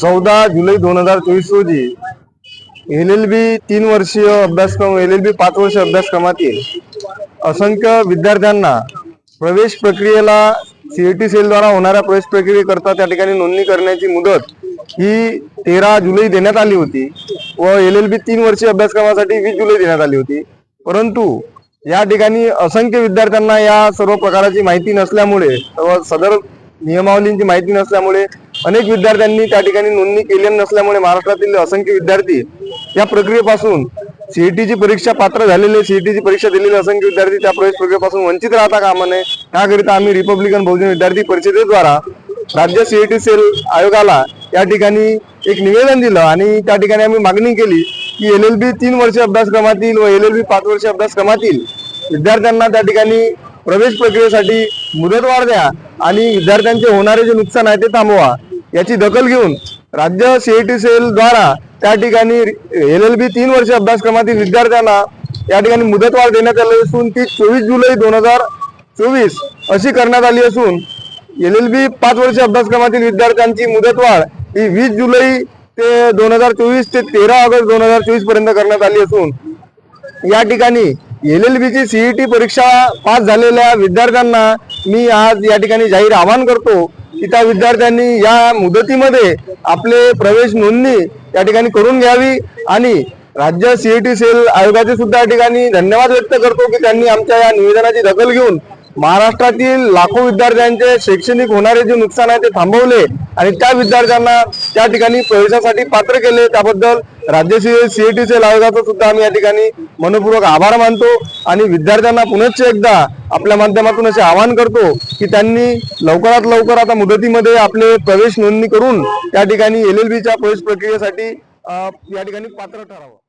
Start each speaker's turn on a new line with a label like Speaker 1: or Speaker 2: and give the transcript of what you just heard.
Speaker 1: चौदा जुलै दोन हजार चोवीस रोजी एल एल बी तीन वर्षीय अभ्यासक्रम एल एल बी पाच वर्ष अभ्यासक्रमातील असंख्य विद्यार्थ्यांना प्रवेश प्रक्रियेला सीईटी सेलद्वारा होणाऱ्या प्रवेश प्रक्रियेकरता त्या ठिकाणी नोंदणी करण्याची मुदत ही तेरा जुलै देण्यात आली होती व एल एल बी तीन वर्षीय अभ्यासक्रमासाठी वीस जुलै देण्यात आली होती. परंतु या ठिकाणी असंख्य विद्यार्थ्यांना या सर्व प्रकाराची माहिती नसल्यामुळे सदर नियमावलींची माहिती नसल्यामुळे अनेक विद्यार्थ्यांनी त्या ठिकाणी नोंदणी केलेली नसल्यामुळे महाराष्ट्रातील असंख्य विद्यार्थी या प्रक्रियेपासून सीईटीची परीक्षा पात्र झालेले सीईटीची परीक्षा दिलेले असंख्य विद्यार्थी त्या प्रवेश प्रक्रियेपासून वंचित राहता कामा नये. त्याकरिता आम्ही रिपब्लिकन बहुजन विद्यार्थी परिषदेद्वारा राज्य सीईटी सेल आयोगाला या ठिकाणी एक निवेदन दिलं आणि त्या ठिकाणी आम्ही मागणी केली की एल एल बी तीन वर्ष अभ्यासक्रमातील व एल एल बी पाच वर्ष अभ्यासक्रमातील विद्यार्थ्यांना त्या ठिकाणी प्रवेश प्रक्रियेसाठी मुदतवाढ द्या. आणि विद्यार्थ्यांचे होणारे जे नुकसान आहे ते थांबवा. याची दखल घेऊन राज्य सीईटी सेल द्वारा त्या ठिकाणी एल एल बी तीन वर्ष अभ्यासक्रमातील विद्यार्थ्यांना या ठिकाणी मुदतवाढ देण्यात आली असून ती चोवीस जुलै दोन हजार चोवीस अशी करण्यात आली असून एल एल बी पाच वर्ष अभ्यासक्रमातील विद्यार्थ्यांची मुदतवाढ ही वीस जुलै ते दोन हजार चोवीस ते तेरा ऑगस्ट दोन हजार चोवीसपर्यंत करण्यात आली असून या ठिकाणी एल एल बीची सीईटी परीक्षा पास झालेल्या विद्यार्थ्यांना मी आज या ठिकाणी जाहीर आवाहन करतो की त्या विद्यार्थ्यांनी या मुदतीमध्ये आपले प्रवेश नोंदणी या ठिकाणी करून घ्यावी आणि राज्य सीईटी सेल आयोगाचे सुद्धा या ठिकाणी धन्यवाद व्यक्त करतो की त्यांनी आमच्या या निवेदनाची दखल घेऊन महाराष्ट्रातील लाखो विद्यार्थ्यांचे शैक्षणिक होणारे जे नुकसान आहे ते थांबवले. आणि त्या विद्यार्थ्यांना त्या ठिकाणी प्रवेशासाठी पात्र केले. त्याबद्दल राज्य सीएटीचे सेल सुद्धा आम्ही या ठिकाणी मनपूर्वक आभार मानतो आणि विद्यार्थ्यांना पुनश्च एकदा आपल्या माध्यमातून असे आवाहन करतो की त्यांनी लवकरात लवकर आता मुदतीमध्ये आपले प्रवेश नोंदणी करून त्या ठिकाणी एल एल बीच्या प्रवेश प्रक्रियेसाठी या ठिकाणी पात्र ठरावं.